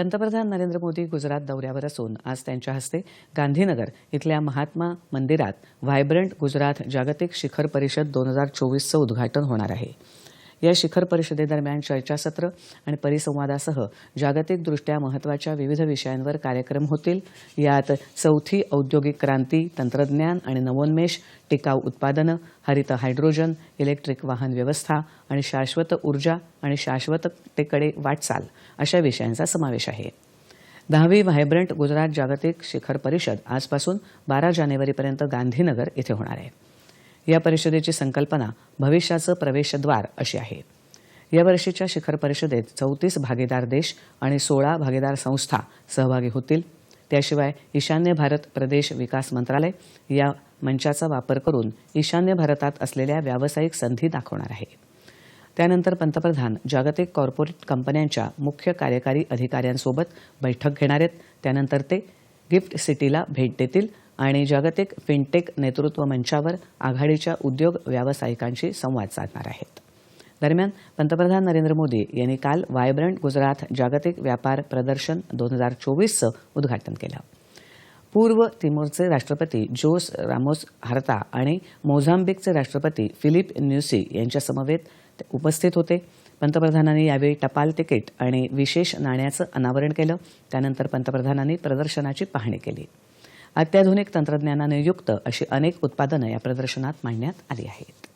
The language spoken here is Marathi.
पंतप्रधान नरेंद्र मोदी गुजरात दौऱ्यावर असून आज त्यांच्या हस्ते गांधीनगर इथल्या महात्मा मंदिरात व्हायब्रंट गुजरात जागतिक शिखर परिषद दोन हजार चोवीसचं उद्घाटन होणार आहे. या शिखर परिषदेदरम्यान चर्चासत्र आणि परिसंवादासह जागतिकदृष्ट्या महत्त्वाच्या विविध विषयांवर कार्यक्रम होतील. यात चौथी औद्योगिक क्रांती तंत्रज्ञान आणि नवोन्मेष टिकाऊ उत्पादनं हरित हायड्रोजन इलेक्ट्रिक वाहन व्यवस्था आणि शाश्वत ऊर्जा आणि शाश्वततेकडे वाटचाल अशा विषयांचा समावेश आहे. दहावी व्हायब्रंट गुजरात जागतिक शिखर परिषद आजपासून बारा जानेवारीपर्यंत गांधीनगर इथे होणार आहे. या परिषदेची संकल्पना भविष्याचं प्रवेशद्वार अशी आहे. यावर्षीच्या शिखर परिषदेत चौतीस भागीदार देश आणि सोळा भागीदार संस्था सहभागी होतील. त्याशिवाय ईशान्य भारत प्रदेश विकास मंत्रालय या मंचाचा वापर करून ईशान्य भारतात असलेल्या व्यावसायिक संधी दाखवणार आहे. त्यानंतर पंतप्रधान जागतिक कॉर्पोरेट कंपन्यांच्या मुख्य कार्यकारी अधिकाऱ्यांसोबत बैठक घेणार आहेत. त्यानंतर ते गिफ्ट सिटीला भेट देतील आणि जागतिक फिनटेक नेतृत्व मंचावर आघाडीच्या उद्योग व्यावसायिकांशी संवाद साधणार आहेत. दरम्यान पंतप्रधान नरेंद्र मोदी यांनी काल व्हायब्रंट गुजरात जागतिक व्यापार प्रदर्शन दोन हजार चोवीसचं उद्घाटन केलं. पूर्व तिमोरचे राष्ट्रपती जोस रामोस हार्ता आणि मोझांबिकचे राष्ट्रपती फिलिप न्यूसी यांच्यासमवेत उपस्थित होते. पंतप्रधानांनी यावेळी टपाल तिकीट आणि विशेष नाण्याचं अनावरण केलं. त्यानंतर पंतप्रधानांनी प्रदर्शनाची पाहणी केली. अत्याधुनिक तंत्रज्ञानाने युक्त अशी अनेक उत्पादनं या प्रदर्शनात मांडण्यात आली आहेत.